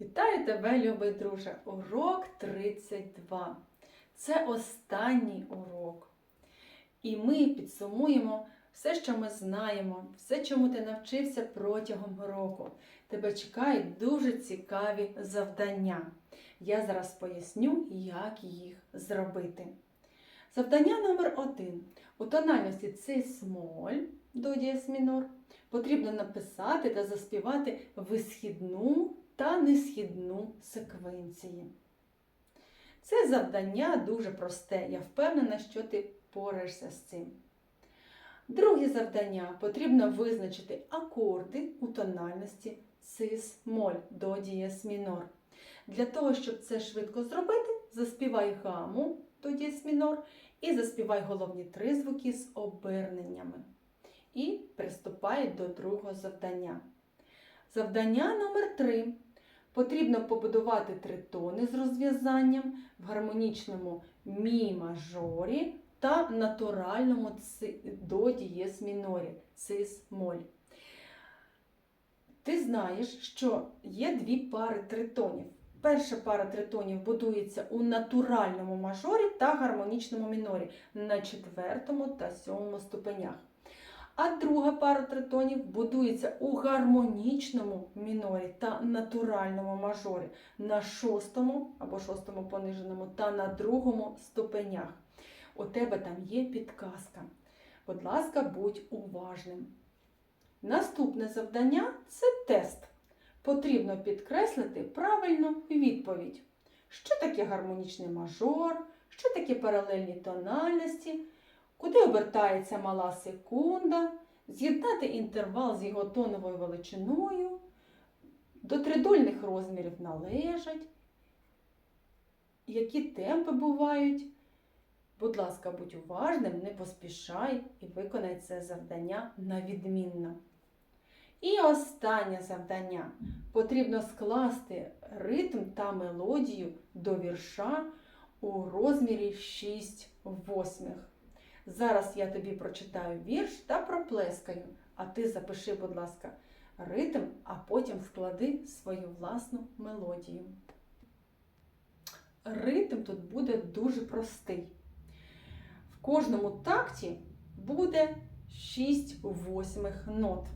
Вітаю тебе, любий друже! Урок 32. Це останній урок. І ми підсумуємо все, що ми знаємо, все, чому ти навчився протягом року. Тебе чекають дуже цікаві завдання. Я зараз поясню, як їх зробити. Завдання номер один. У тональності цей смоль до дієс мінор потрібно написати та заспівати висхідну несхідну секвенції. Це завдання дуже просте. Я впевнена, що ти пораєшся з цим. Друге завдання потрібно визначити акорди у тональності цис моль до дієс мінор. Для того, щоб це швидко зробити, заспівай гаму до дієс мінор і заспівай головні три звуки з оберненнями. І приступай до другого завдання. Завдання номер 3 Потрібно побудувати тритони з розв'язанням в гармонічному мі мажорі та натуральному до дієс мінорі цис моль. Ти знаєш, що є дві пари тритонів. Перша пара тритонів будується у натуральному мажорі та гармонічному мінорі на четвертому та сьомому ступенях. А друга пара тритонів будується у гармонічному мінорі та натуральному мажорі на шостому або шостому пониженому та на другому ступенях. У тебе там є підказка. Будь ласка, будь уважним. Наступне завдання це тест. Потрібно підкреслити правильну відповідь. Що таке гармонічний мажор, що таке паралельні тональності, куди обертається мала секунда, з'єднати інтервал з його тоновою величиною, до тридольних розмірів належать, які темпи бувають. Будь ласка, будь уважним, не поспішай і виконай це завдання на відмінно. І останнє завдання. Потрібно скласти ритм та мелодію до вірша у розмірі 6 восьмих. Зараз я тобі прочитаю вірш та проплескаю, а ти запиши, будь ласка, ритм, а потім склади свою власну мелодію. Ритм тут буде дуже простий. В кожному такті буде 6 восьмих нот.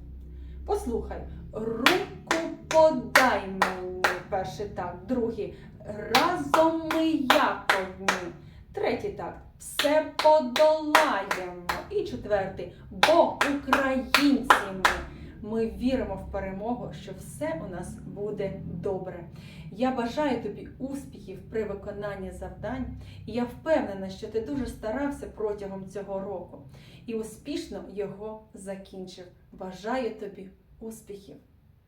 Послухай, руку подай мені, перший такт, другий разом ми як одні. Третій такт все подолаємо. І четвертий, бо українці ми. Ми віримо в перемогу, що все у нас буде добре. Я бажаю тобі успіхів при виконанні завдань, і я впевнена, що ти дуже старався протягом цього року і успішно його закінчив. Бажаю тобі успіхів!